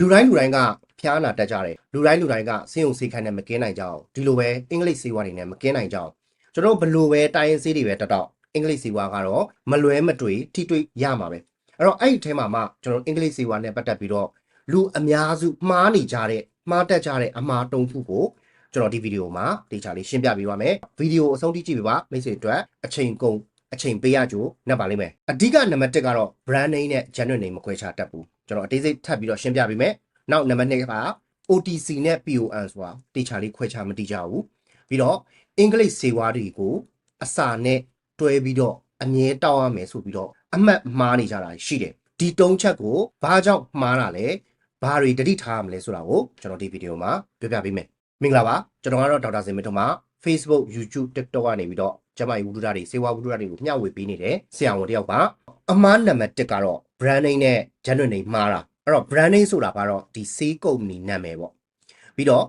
လူတိုင်းလူတိုင်းကဖျားနာတက်ကြတယ်လူတိုင်းလူတိုင်းကဆေးရုံဆေးခန်းနဲ့မကင်းနိုင်ကြအောင်ဒီလိုပဲအင်္ဂလိပ်ဆေးဝါးတွေနဲ့မကင်းနိုင်ကြအောင်ကျွန်တော်တို့ဘလို့ပဲတိုင်းရင်းဆေးတွေပဲတက်တော့အင်္ဂလိပ်ဆေးဝါးကတော့မလွဲမတွေ့ထိတွေ့ရမှာပဲအဲ့တော့အဲ့ဒီထဲမှာမှကျွန်တော်အင်္ဂလိပ်ဆေးဝါးနဲ့ပတ်သက်ပြီးတော့လူအများစုမှားနေကြတဲ့မှားတက်ကြတဲ့အမှားတုံးခုကိုကျွန်တော်ဒီဗီဒီယိုမှာတေချာလေးရှင်းပြပေးပါမယ်ဗီဒီယိုအဆုံးထိကြည့်ပေးပါမိတ်ဆွေအတွက်အချိန်ကုန်အချိန်ပေးရကြိုးနှက်ပါလိမ့်မယ်အဓိကနံပါတ်1ကတော့ brand name နဲ့ genuine name မခွဲခြားတတ်ဘူး ကျွန်တော်အသေးစိတ်ထပ်ပြီးတော့ရှင်းပြပေးမယ်နောက်နံပါတ်2က OTC နဲ့ PON ဆိုတာတေချာလေးခွဲခြားမတိကြဘူးပြီးတော့အင်္ဂလိပ်စေဝါတွေကိုအစာနဲ့တွဲပြီးတော့အမြဲတောက်ရမယ်ဆိုပြီးတော့အမှတ်မှားနေကြတာရှိတယ်ဒီတုံးချက်ကိုဘာကြောင့်မှားတာလဲဘာတွေတတိထားရမလဲဆိုတာကိုကျွန်တော်ဒီဗီဒီယိုမှာပြောပြပေးမယ်မင်္ဂလာပါကျွန်တော်ကတော့ဒေါက်တာစင်မထွန်းပါ Facebook YouTube TikTok ကနေပြီးတော့ ကျမကြီးဝုဒ္ဓရာတွေစေဝါဝုဒ္ဓရာတွေကိုမျှဝေပေးနေတဲ့ဆရာဝန်တစ်ယောက်ပါအမှားနံပါတ်1ကတော့ brand name နဲ့ genuine name မှားတာအဲ့တော့ brand name ဆိုတာကတော့ဒီဆေးကုမ္ပဏီနာမည်ပေါ့ပြီးတော့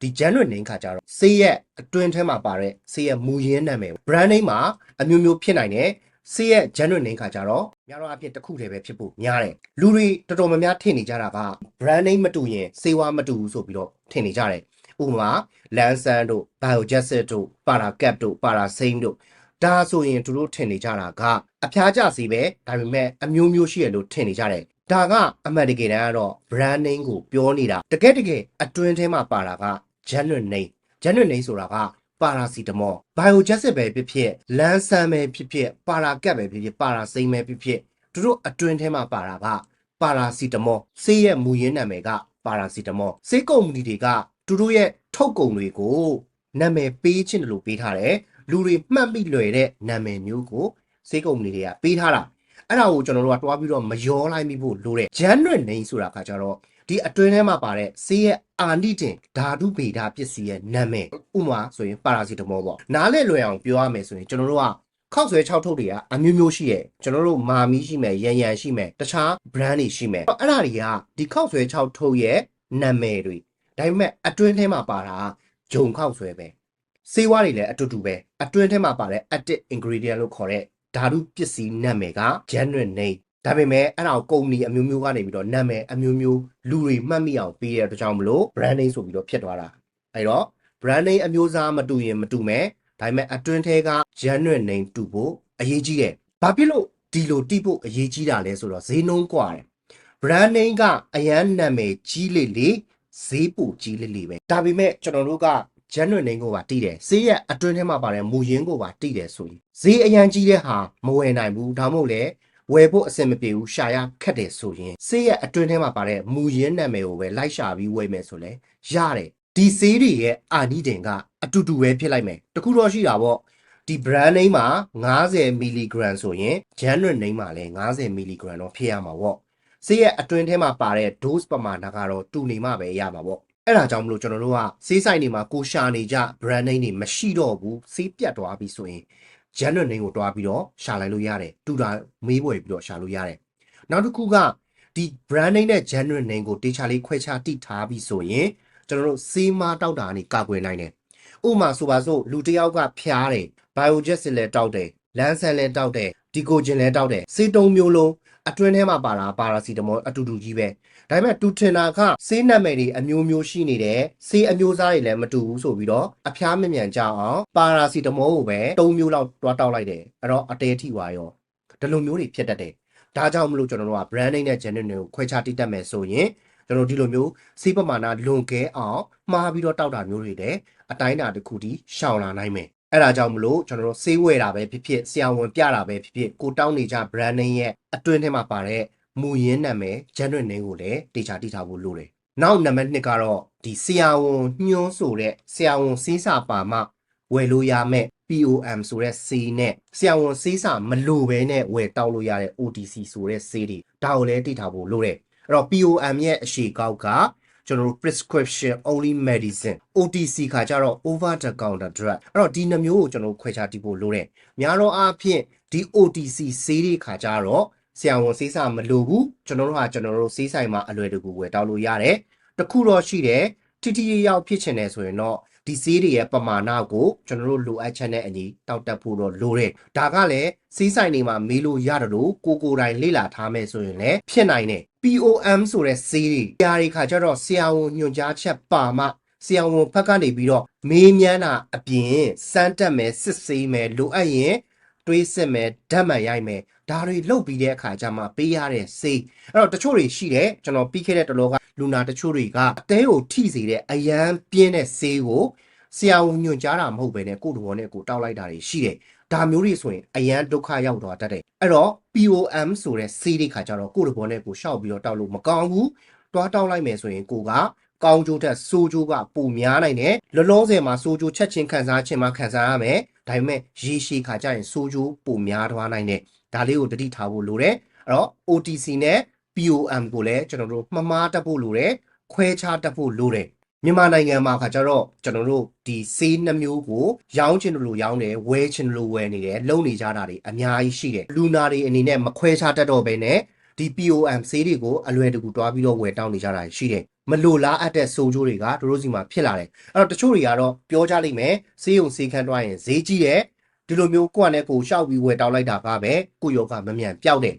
ဒီ genuine name ခါကြတော့ဆေးရဲ့အတွင်းထဲမှာပါတဲ့ဆေးရဲ့မူရင်းနာမည် brand name မှာအမျိုးမျိုးဖြစ်နိုင်တယ်ဆေးရဲ့ genuine name ခါကြတော့များတော့အဖြစ်တစ်ခုတည်းပဲဖြစ်ဖို့များတယ်လူတွေတော်တော်များများထင်နေကြတာက brand name မတူရင်ဆေးဝါးမတူဘူးဆိုပြီးတော့ထင်နေကြတယ် ဥပမာ Lansan တို့ Biojet တို့ Paracap တို့ Parasame တို့ဒါဆိုရင်သူတို့ထင်နေကြတာကအဖျားကျစီပဲဒါပေမဲ့အမျိုးမျိုးရှိရလို့ထင်နေကြတယ်ဒါကအမှန်တကယ်တမ်းကတော့ brand name ကိုပြောနေတာတကယ်တကယ်အတွင်းထဲမှာပါတာက genuine name genuine name ဆိုတာက paracetamol biojet ပဲဖြစ်ဖြစ် lansan ပဲဖြစ်ဖြစ် paracap ပဲဖြစ်ဖြစ် parasame ပဲဖြစ်ဖြစ်သူတို့အတွင်းထဲမှာပါတာက paracetamol ဆေးရဲ့မူရင်းနာမည်က paracetamol ဆေးကုမ္ပဏီတွေက သူတို့ရဲ့ထုတ်ကုန်တွေကိုနာမည်ပေးခြင်းတယ်လို့ပေးထားတယ်လူတွေမှတ်မိလွယ်တဲ့နာမည်မျိုးကိုဆေးကုမ္ပဏီတွေကပေးထားတာအဲ့ဒါကိုကျွန်တော်တို့ကတွားပြီးတော့မယောလိုက်မိဖို့လိုတဲ့ genuine name ဆိုတာကကြတော့ဒီအတွင်းထဲမှာပါတဲ့ဆေးရဲ့အာနိတင်ဓာတုဗေဒပစ္စည်းရဲ့နာမည်ဥပမာဆိုရင်ပါရာစီတမောပေါ့နားလဲလွယ်အောင်ပြောရမယ်ဆိုရင်ကျွန်တော်တို့ကခောက်ဆွဲ6ထုတ်တွေကအမျိုးမျိုးရှိရဲ့ကျွန်တော်တို့မာမီရှိမယ်ရန်ရန်ရှိမယ်တခြား brand တွေရှိမယ်အဲ့ဒါတွေကဒီခောက်ဆွဲ6ထုတ်ရဲ့နာမည်တွေ ဒါပေမဲ့အတွင်းထဲမှာပါတာဂျုံခောက်ဆွဲပဲဆေးဝါးတွေလည်းအတူတူပဲအတွင်းထဲမှာပါတဲ့ active ingredient လို့ခေါ်တဲ့ဓာတုပစ္စည်းနာမည်က generic name ဒါပေမဲ့အဲ့ဒါကိုကုမ္ပဏီအမျိုးမျိုးကနေပြီးတော့နာမည်အမျိုးမျိုးလူတွေမှတ်မိအောင်ပေးရတဲ့အတွက်ကြောင့်မလို့ brand name ဆိုပြီးတော့ဖြစ်သွားတာအဲ့တော့ brand name အမျိုးအစားမတူရင်မတူမဲ့ဒါပေမဲ့အတွင်းထဲက generic name တူဖို့အရေးကြီးတယ်ဘာဖြစ်လို့ဒီလိုတိဖို့အရေးကြီးတာလဲဆိုတော့ဈေးနှုန်းကွာတယ် brand name ကအရန်နာမည်ကြီးလေလေ ဈေးပိုကြီးလေလေပဲဒါပေမဲ့ကျွန်တော်တို့က genuine name ကိုပါတီးတယ်ဈေးရဲ့အတွင်းထဲမှာပါတဲ့မူရင်းကိုပါတီးတယ်ဆိုရင်ဈေးအရန်ကြီးတဲ့ဟာမဝယ်နိုင်ဘူးဒါမှမဟုတ်လေဝယ်ဖို့အဆင်မပြေဘူးရှာရခက်တယ်ဆိုရင်ဆေးရဲ့အတွင်းထဲမှာပါတဲ့မူရင်းနာမည်ကိုပဲလိုက်ရှာပြီးဝယ်မယ်ဆိုလဲရတယ်ဒီဆေးတွေရဲ့အာနိဒင်ကအတူတူပဲဖြစ်လိုက်မယ်တခုတော့ရှိတာပေါ့ဒီ brand name မှာ90 mg ဆိုရင် genuine name မှာလည်း90 mg တော့ဖြစ်ရမှာပေါ့ ဆေးရဲ့အတွင်းထဲမှာပါတဲ့ dose ပမာဏကတော့တူနေမှပဲရမှာပေါ့အဲ့ဒါကြောင့်မလို့ကျွန်တော်တို့ကဆေးဆိုင်တွေမှာကိုရှာနေကြ brand name တွေမရှိတော့ဘူးဆေးပြတ်သွားပြီဆိုရင် genuine name ကိုတွားပြီးတော့ရှာလိုက်လို့ရတယ်တူတာမေးပွဲပြီးတော့ရှာလို့ရတယ်နောက်တစ်ခုကဒီ brand name နဲ့ genuine name ကိုတေချာလေးခွဲခြားတိထားပြီးဆိုရင်ကျွန်တော်တို့စေးမားတောက်တာကနေကာကွယ်နိုင်တယ်ဥပမာဆိုပါစို့လူတစ်ယောက်ကဖျားတယ် biojet စလည်းတောက်တယ်လန်းဆန်လည်းတောက်တယ်ဒီကိုဂျင်လည်းတောက်တယ်စေးတုံးမျိုးလုံး အတွင်းထဲမှာပါတာပါရာစီတမောအတူတူကြီးပဲဒါပေမဲ့တူထင်တာကဆေးနံမယ်တွေအမျိုးမျိုးရှိနေတယ်ဆေးအမျိုးသားတွေလည်းမတူဘူးဆိုပြီးတော့အဖျားမမြန်ကြအောင်ပါရာစီတမောကိုပဲ၃မျိုးလောက်တွားတောက်လိုက်တယ်အဲ့တော့အတဲထိသွားရောဒီလိုမျိုးတွေဖြစ်တတ်တယ်ဒါကြောင့်မလို့ကျွန်တော်တို့က brand name နဲ့ genuine ကိုခွဲခြားတိတတ်မယ်ဆိုရင်ကျွန်တော်ဒီလိုမျိုးဆေးပမာဏလွန်ကဲအောင်မှားပြီးတော့တောက်တာမျိုးတွေလည်းအတိုင်းအတာတစ်ခုတည်းရှောင်လာနိုင်မယ် အဲ့ဒါကြောင့်မလို့ကျွန်တော်တို့ဆေးဝယ်တာပဲဖြစ်ဖြစ်ဆရာဝန်ပြတာပဲဖြစ်ဖြစ်ကိုတောင်းနေကြ brand name ရဲ့အတွင်းထဲမှာပါတဲ့မူရင်းနာမည် genuine name ကိုလည်းတေချာတိထားဖို့လိုတယ်။နောက်နံပါတ်2ကတော့ဒီဆရာဝန်ညွှန်းဆိုတဲ့ဆရာဝန်စေးစာပါမှဝယ်လို့ရမဲ့ POM ဆိုတဲ့ဆေးနဲ့ဆရာဝန်စေးစာမလိုဘဲနဲ့ဝယ်တောက်လို့ရတဲ့ OTC ဆိုတဲ့ဆေးတွေဒါကိုလည်းတိထားဖို့လိုတယ်။အဲ့တော့ POM ရဲ့အရှိကောက်က ကျွန်တော်တို့ prescription only medicine OTC ခါကြတော့ over the counter drug အဲ့တော့ဒီနှမျိုးကိုကျွန်တော်ခွဲခြားတည်ဖို့လိုတယ်များတော့အားဖြင့်ဒီ OTC ဆေးတွေခါကြတော့ဆရာဝန်ဆေးစာမလိုဘူးကျွန်တော်တို့ဟာကျွန်တော်တို့ဆေးဆိုင်မှာအလွယ်တကူဝယ်တောက်လို့ရတယ်တခုတော့ရှိတယ်တိတိကျကျဖြစ်ချင်တယ်ဆိုရင်တော့ ဒီဆေးတွေရဲ့ပမာဏကိုကျွန်တော်တို့လိုအပ်ချက်နဲ့အညီတောက်တက်ဖို့တော့လိုတယ်ဒါကလည်းဆေးဆိုင်တွေမှာမေးလို့ရတယ်လို့ကိုကိုယ်တိုင်လေ့လာထားမယ်ဆိုရင်လည်းဖြစ်နိုင်တယ် POM ဆိုတဲ့ဆေးတွေຢာတွေခါကျတော့ဆရာဝန်ညွှန်ကြားချက်ပါမှဆရာဝန်ဘက်ကနေပြီးတော့မေးမြန်းတာအပြင်စမ်းတက်မယ်စစ်ဆေးမယ်လိုအပ်ရင်တွေးစစ်မယ်ဓာတ်မှန်ရိုက်မယ် ဒါတွေလုပ်ပြီးတဲ့အခါကျမှပေးရတဲ့ဆေးအဲ့တော့တချို့တွေရှိတယ်ကျွန်တော်ပြီးခဲ့တဲ့တလောကလူနာတချို့တွေကအသေးကိုထိစေတဲ့အရန်ပြင်းတဲ့ဆေးကိုဆရာဝန်ညွှန်ကြားတာမဟုတ်ဘဲနဲ့ကိုယ့်တော်နဲ့ကိုယ်တောက်လိုက်တာတွေရှိတယ်ဒါမျိုးတွေဆိုရင်အရန်ဒုက္ခရောက်သွားတတ်တယ်အဲ့တော့ POM ဆိုတဲ့ဆေးတွေခါကြတော့ကိုယ့်တဘောနဲ့ကိုယ်ရှောက်ပြီးတော့တောက်လို့မကောင်းဘူးတွားတောက်လိုက်မယ်ဆိုရင်ကိုကကောင်းကျိုးထက်ဆိုးကျိုးကပိုများနိုင်တယ်လောလောဆယ်မှာဆိုးကျိုးချက်ချင်းခံစားခြင်းမှခံစားရမယ်ဒါပေမဲ့ရေရှည်ခါကြရင်ဆိုးကျိုးပိုများသွားနိုင်တယ် ဒါလေးကိုတတိထားဖို့လိုတယ်အဲ့တော့ OTC နဲ့ POM ကိုလည်းကျွန်တော်တို့မှမားတတ်ဖို့လိုတယ်ခွဲခြားတတ်ဖို့လိုတယ်မြန်မာနိုင်ငံမှာခါကြတော့ကျွန်တော်တို့ဒီဆေးနှမျိုးကိုရောင်းချင်တယ်လို့ရောင်းတယ်ဝယ်ချင်တယ်လို့ဝယ်နေတယ်လုံနေကြတာတွေအများကြီးရှိတယ်လူနာတွေအနေနဲ့မခွဲခြားတတ်တော့ဘဲနဲ့ဒီ POM ဆေးတွေကိုအလွယ်တကူတွားပြီးတော့ဝယ်တောင်းနေကြတာရှိတယ်မလိုလားအပ်တဲ့ဆိုးကျိုးတွေကတို့တို့စီမှာဖြစ်လာတယ်အဲ့တော့တချို့တွေကတော့ပြောကြလိမ့်မယ်ဆေးရုံဆေးခန်းတွားရင်ဈေးကြီးတယ် ဒီလိုမျိုးကိုယ့်နဲ့ကိုယ်ရှောက်ပြီးဝယ်တောင်းလိုက်တာကပဲကိုယ့်ယောဂမမြန်ပျောက်တယ်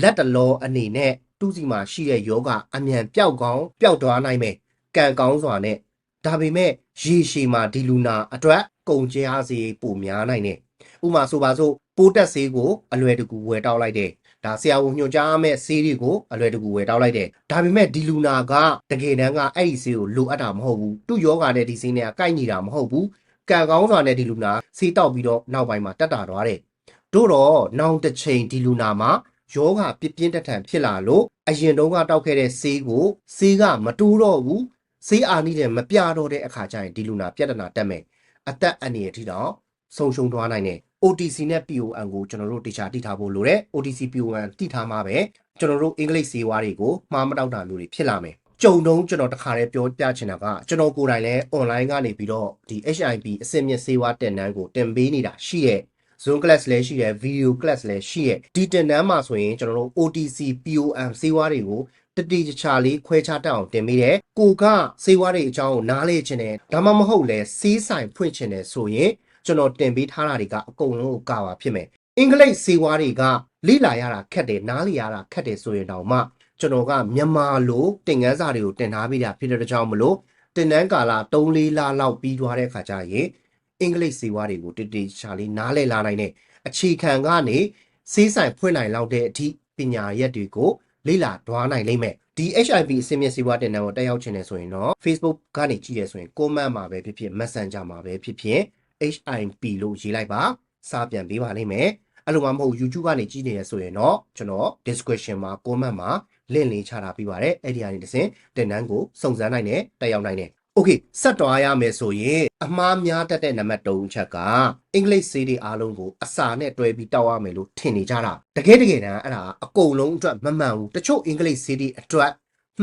လက်တလောအနေနဲ့သူ့စီမှာရှိတဲ့ယောဂအမြန်ပျောက်ကောင်းပျောက်သွားနိုင်မယ်ကံကောင်းစွာနဲ့ဒါပေမဲ့ရေရှည်မှာဒီလူနာအတွက်ကုန်ကျအားစေပိုများနိုင်တယ်။ဥပမာဆိုပါစို့ပိုးတက်ဆေးကိုအလွယ်တကူဝယ်တောက်လိုက်တယ်။ဒါဆရာဝန်ညွှန်ကြားမဲ့ဆေးတွေကိုအလွယ်တကူဝယ်တောက်လိုက်တယ်။ဒါပေမဲ့ဒီလူနာကတကယ်တမ်းကအဲ့ဒီဆေးကိုလိုအပ်တာမဟုတ်ဘူး။သူ့ယောဂနဲ့ဒီဆေးနဲ့ကိုက်ညီတာမဟုတ်ဘူး။ ကံကောင်းစွာနဲ့ဒီလူနာဆေးတောက်ပြီးတော့နောက်ပိုင်းမှာတက်တာသွားတယ်။တို့တော့နောင်တစ်ချိန်ဒီလူနာမှာယောဂပြပြင်းထန်ထန်ဖြစ်လာလို့အရင်တုန်းကတောက်ခဲ့တဲ့ဆေးကိုဆေးကမတိုးတော့ဘူးဆေးအာနိတဲ့မပြတော့တဲ့အခါကျရင်ဒီလူနာပြဿနာတက်မယ်အသက်အန္တရာယ်ထိတော့ဆုံးရှုံးသွားနိုင်တယ် OTC နဲ့ PON ကိုကျွန်တော်တို့တေချာတိထားဖို့လိုတယ် OTC PON တိထားမှာပဲကျွန်တော်တို့အင်္ဂလိပ်ဆေးဝါးတွေကိုမှားမတောက်တာမျိုးတွေဖြစ်လာမယ် ကြုံတုံးကျွန်တော်တခါတည်းပြောပြချင်တာကကျွန်တော်ကိုယ်တိုင်လည်း online ကနေပြီးတော့ဒီ HIV အစစ်မြစ်ဆေးဝါးတင်နန်းကိုတင်ပေးနေတာရှိရဲ့ Zoom class လည်းရှိတယ် video class လည်းရှိရဲ့ဒီတင်နန်းမှာဆိုရင်ကျွန်တော်တို့ OTC POM ဆေးဝါးတွေကိုတတိချာလေးခွဲခြားတက်အောင်တင်ပေးတယ်ကိုကဆေးဝါးတွေအကြောင်းကိုနားလေ့ချင်တယ်ဒါမှမဟုတ်လဲဆေးဆိုင်ဖွင့်ချင်တယ်ဆိုရင်ကျွန်တော်တင်ပေးထားတာတွေကအကုန်လုံးကိုကပါဖြစ်မယ်အင်္ဂလိပ်ဆေးဝါးတွေကလိလာရတာခက်တယ်နားလေရတာခက်တယ်ဆိုရင်တောင်မှ ကျွန်တော်ကမြန်မာလိုတင်ငန်းစာတွေကိုတင်ထားပေးတာဖြစ်တဲ့ကြောင့်မလို့တင်နန်းကာလ3-4လလောက်ပြီးသွားတဲ့ခါကျရင်အင်္ဂလိပ်ဆေးဝါးတွေကိုတတိချာလေးနားလည်လာနိုင်တဲ့အခြေခံကနေဆေးဆိုင်ဖွင့်နိုင်လောက်တဲ့အထိပညာရက်တွေကိုလေ့လာတွားနိုင်လိမ့်မယ်ဒီ HIV အစင်းမြင့်စီးပွားတင်တဲ့ကိုတက်ရောက်ချင်တယ်ဆိုရင်တော့ Facebook ကနေကြည့်ရဆိုရင် comment မှာပဲဖြစ်ဖြစ် Messenger မှာပဲဖြစ်ဖြစ် HIP လို့ရေးလိုက်ပါစာပြန်ပေးပါလိမ့်မယ်အဲ့လိုမှမဟုတ် YouTube ကနေကြည့်နေရဆိုရင်တော့ကျွန်တော် description မှာ comment မှာ link လေးချထားပေးပါတယ်အဲ့ဒီကနေတစ်ဆင့်တင်နန်းကိုစုံစမ်းနိုင်တယ်တက်ရောက်နိုင်တယ် Okay ဆက်တွားရမယ်ဆိုရင်အမှားများတတ်တဲ့နံပါတ်3ချက်ကအင်္ဂလိပ်ဆေးတွေအားလုံးကိုအစာနဲ့တွဲပြီးတောက်ရမယ်လို့ထင်နေကြတာတကယ်တကယ်တမ်းအဲ့ဒါအကုန်လုံးအတွက်မမှန်ဘူးတချို့အင်္ဂလိပ်ဆေးတွေအတွက်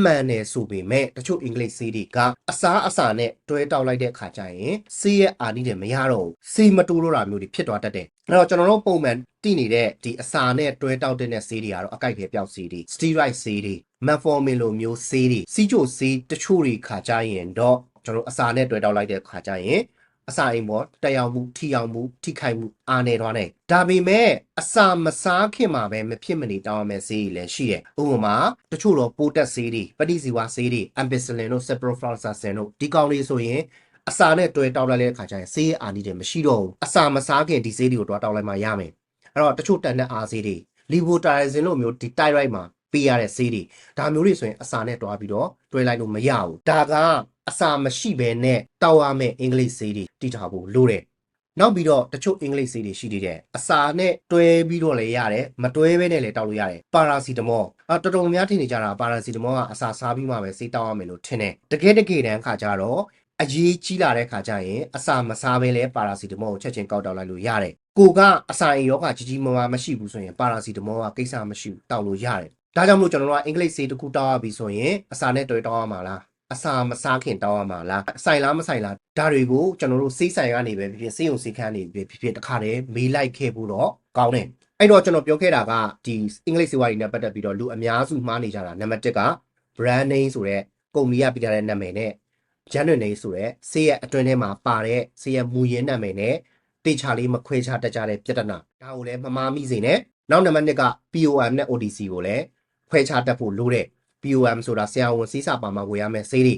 မှန်တယ်ဆိုပေမဲ့တချို့အင်္ဂလိပ်ဆေးတွေကအစားအစာနဲ့တွဲတောက်လိုက်တဲ့ခါကျရင်ဆေးရဲ့အာနိတယ်မရတော့ဘူးဆေးမတိုးတော့တာမျိုးတွေဖြစ်သွားတတ်တယ် အဲ့တော့ကျွန်တော်တို့ပုံမှန်တည်နေတဲ့ဒီအစာနဲ့တွဲတောက်တဲ့ဆေးတွေကတော့အကိုက်ခဲပြောက်ဆေးတွေ steroid ဆေးတွေ metformin လိုမျိုးဆေးတွေစီချိုဆေးတချို့တွေခါကျရင်တော့ကျွန်တော်အစာနဲ့တွေ့တောက်လိုက်တဲ့ခါကျရင်အစာအိမ်ပေါ်တက်ရောက်မှုထိရောက်မှုထိခိုက်မှုအားနေသွားတယ်ဒါပေမဲ့အစာမစားခင်မှာပဲမဖြစ်မနေတောင်းရမယ့်ဆေးတွေလည်းရှိတယ်ဥပမာတချို့တော့ပိုးတက်ဆေးတွေပဋိဇီဝဆေးတွေ ampicillin တို့ ciprofloxacin တို့ဒီကောင်လေးဆိုရင် အစာနဲ့တွဲတောက်လိုက်တဲ့အခါကျရင်ဆေးရအာနိတယ်မရှိတော့ဘူးအစာမစားခင်ဒီဆေးတွေကိုတွားတောက်လိုက်မှရမယ်အဲ့တော့တချို့တန်တဲ့အားဆေးတွေ levothyroxine လို့မျိုးဒီ thyroid မှာပေးရတဲ့ဆေးတွေဒါမျိုးတွေဆိုရင်အစာနဲ့တွားပြီးတော့တွဲလိုက်လို့မရဘူးဒါကအစာမရှိဘဲနဲ့တောက်ရမယ့်အင်္ဂလိပ်ဆေးတွေတည်ထားဖို့လိုတယ်နောက်ပြီးတော့တချို့အင်္ဂလိပ်ဆေးတွေရှိသေးတယ်အစာနဲ့တွဲပြီးတော့လည်းရတယ်မတွဲဘဲနဲ့လည်းတောက်လို့ရတယ်ပါရာစီတမောအတော်တော်များထင်နေကြတာပါရာစီတမောကအစာစားပြီးမှပဲဆေးတောက်ရမယ်လို့ထင်တယ်တကယ်တကယ်တမ်းခါကြတော့ အရေးကြီးလာတဲ့ခါကျရင်အစာမစားဘဲလဲပါရာစီတမောကိုချက်ချင်းကောက်တောက်လိုက်လို့ရတယ်ကိုကအစာအိမ်ယောဂကြီးကြီးမားမားမရှိဘူးဆိုရင်ပါရာစီတမောကကိစ္စမရှိဘူးတောက်လို့ရတယ်ဒါကြောင့်မလို့ကျွန်တော်တို့ကအင်္ဂလိပ်ဆေးတစ်ခုတောက်ရပြီဆိုရင်အစာနဲ့တွဲတောက်ရမှာလားအစာမစားခင်တောင်းရမှာလားဆိုင်လားမဆိုင်လားဒါတွေကိုကျွန်တော်တို့စိတ်ဆိုင်ကနေပဲဖြစ်ဖြစ်စိတ်ုံစိတ်ခန်းနေပဲဖြစ်ဖြစ်တခါတည်းမေးလိုက်ခဲ့ဖို့တော့ကောင်းတယ်အဲ့တော့ကျွန်တော်ပြောခဲ့တာကဒီအင်္ဂလိပ်စေဝါတွေနဲ့ပတ်သက်ပြီးတော့လူအများစုမှားနေကြတာနံပါတ်1က brand name ဆိုတဲ့ကုမ္ပဏီကပြထားတဲ့နာမည်နဲ့ genuine name ဆိုတဲ့ဆေးရဲ့အတွင်းထဲမှာပါတဲ့ဆေးရဲ့မူရင်းနာမည်နဲ့တေချာလေးမခွဲခြားတတ်ကြတဲ့ပြဿနာဒါကိုလည်းမမားမိစေနဲ့နောက်နံပါတ်2က POM နဲ့ OTC ကိုလည်းခွဲခြားတတ်ဖို့လိုတဲ့ POM ဆိုတာဆရာဝန်ဆေးစာပါမှာဝယ်ရမယ့်ဆေးတွေ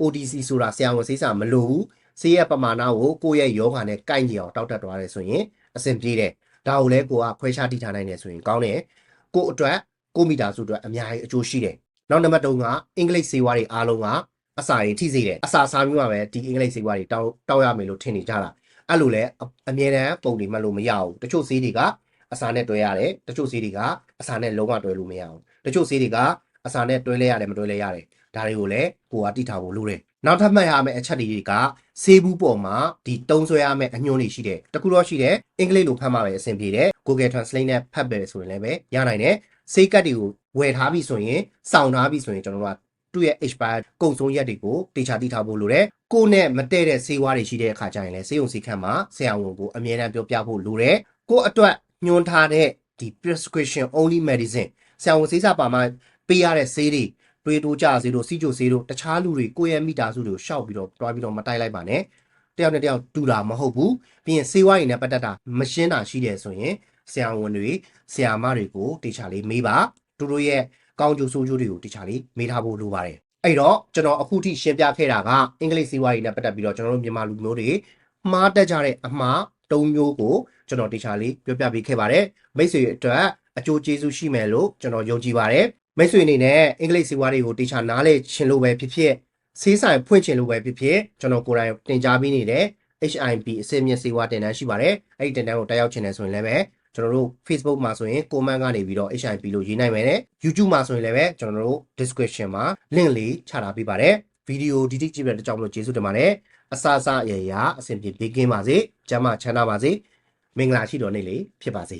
OTC ဆိုတာဆရာဝန်ဆေးစာမလိုဘူးဆေးရဲ့ပမာဏကိုကိုယ့်ရဲ့ယောဂါနဲ့ကိုက်ညီအောင်တောက်တက်သွားတယ်ဆိုရင်အဆင်ပြေတယ်ဒါကိုလည်းကိုကခွဲခြားတိထားနိုင်တယ်ဆိုရင်ကောင်းတယ်ကို့အတွက်ကိုမိသားစုအတွက်အများကြီးအကျိုးရှိတယ်နောက်နံပါတ်3ကအင်္ဂလိပ်ဆေးဝါးတွေအားလုံးက အစာတွေထိစေတယ်အစာစားမျိုးမှာပဲဒီအင်္ဂလိပ်ဆေးဝါးတွေတောက်တောက်ရမယ်လို့ထင်နေကြတာအဲ့လိုလဲအအမြဲတမ်းပုံတွေမှတ်လို့မရဘူးတချို့ဆေးတွေကအစာနဲ့တွဲရတယ်တချို့ဆေးတွေကအစာနဲ့လုံးဝတွဲလို့မရဘူးတချို့ဆေးတွေကအစာနဲ့တွဲလဲရတယ်မတွဲလဲရတယ်ဒါတွေကိုလည်းကိုကတိထားဖို့လိုတယ်နောက်ထပ်မှတ်ရမယ့်အချက်တွေကဆေးဘူးပေါ်မှာဒီတုံးဆွဲရမယ့်အညွှန်းတွေရှိတယ်တခုတော့ရှိတယ်အင်္ဂလိပ်လိုဖတ်မှပဲအဆင်ပြေတယ် Google Translate နဲ့ဖတ်ပဲဆိုရင်လည်းပဲရနိုင်တယ်ဆေးကတ်တွေကိုဝယ်ထားပြီဆိုရင်စောင့်ထားပြီဆိုရင်ကျွန်တော်တို့က သူ့ရဲ့ expire ကုန်ဆုံးရက်တွေကိုတေချာတိထားဖို့လိုတယ်။ကိုယ်နဲ့မတည့်တဲ့ဆေးဝါးတွေရှိတဲ့အခါကျရင်လည်းဆေးရုံဆေးခန်းမှာဆရာဝန်ကိုအမြဲတမ်းပြောပြဖို့လိုတယ်။ကိုယ့်အတွက်ညွှန်ထားတဲ့ဒီ prescription only medicine ဆရာဝန်ဆေးစာပါမှာပေးရတဲ့ဆေးတွေတွေးတိုးကြဆေးတို့စီချိုဆေးတို့တခြားလူတွေကိုယ့်ရဲ့မိသားစုတွေကိုရှောက်ပြီးတော့တွားပြီးတော့မတိုက်လိုက်ပါနဲ့။တယောက်နဲ့တယောက်တူတာမဟုတ်ဘူး။ပြီးရင်ဆေးဝါးတွေနဲ့ပတ်သက်တာမရှင်းတာရှိတယ်ဆိုရင်ဆရာဝန်တွေဆရာမတွေကိုတေချာလေးမေးပါ။သူတို့ရဲ့ ကောင်းကျိုးဆိုးကျိုးတွေကိုတခြားလေးမေးထားဖို့လိုပါတယ်အဲ့တော့ကျွန်တော်အခုထိရှင်းပြခဲ့တာကအင်္ဂလိပ်စီးပွားရေးနဲ့ပတ်သက်ပြီးတော့ကျွန်တော်တို့မြန်မာလူမျိုးတွေမှားတတ်ကြတဲ့အမှား၃မျိုးကိုကျွန်တော်တခြားလေးပြောပြပေးခဲ့ပါတယ်မိတ်ဆွေအတွက်အကျိုးကျေးဇူးရှိမယ်လို့ကျွန်တော်ယုံကြည်ပါတယ်မိတ်ဆွေအနေနဲ့အင်္ဂလိပ်စီးပွားတွေကိုတခြားနားလေချင်လို့ပဲဖြစ်ဖြစ်ဆေးဆိုင်ဖွင့်ချင်လို့ပဲဖြစ်ဖြစ်ကျွန်တော်ကိုယ်တိုင်တင် जा ပေးနေတဲ့ HIP အစိအမြင့်စေဝါတင်တန်းရှိပါတယ်အဲ့ဒီတင်တန်းကိုတက်ရောက်ချင်တယ်ဆိုရင်လည်းပဲ ကျွန်တော်တို့ Facebook မှာဆိုရင် comment ကနေပြီးတော့ HIP လို့ရေးနိုင်မယ်တဲ့ YouTube မှာဆိုရင်လည်းပဲကျွန်တော်တို့ description မှာ link လေးချထားပေးပါတယ်ဗီဒီယိုဒီတိကြည့်ပြတဲ့ကြောင့်မလို့ကျေးဇူးတင်ပါတယ်အစအစအရရအဆင်ပြေဘေးကင်းပါစေကျမ်းမာချမ်းသာပါစေမင်္ဂလာရှိတော်နေ့လေးဖြစ်ပါစေ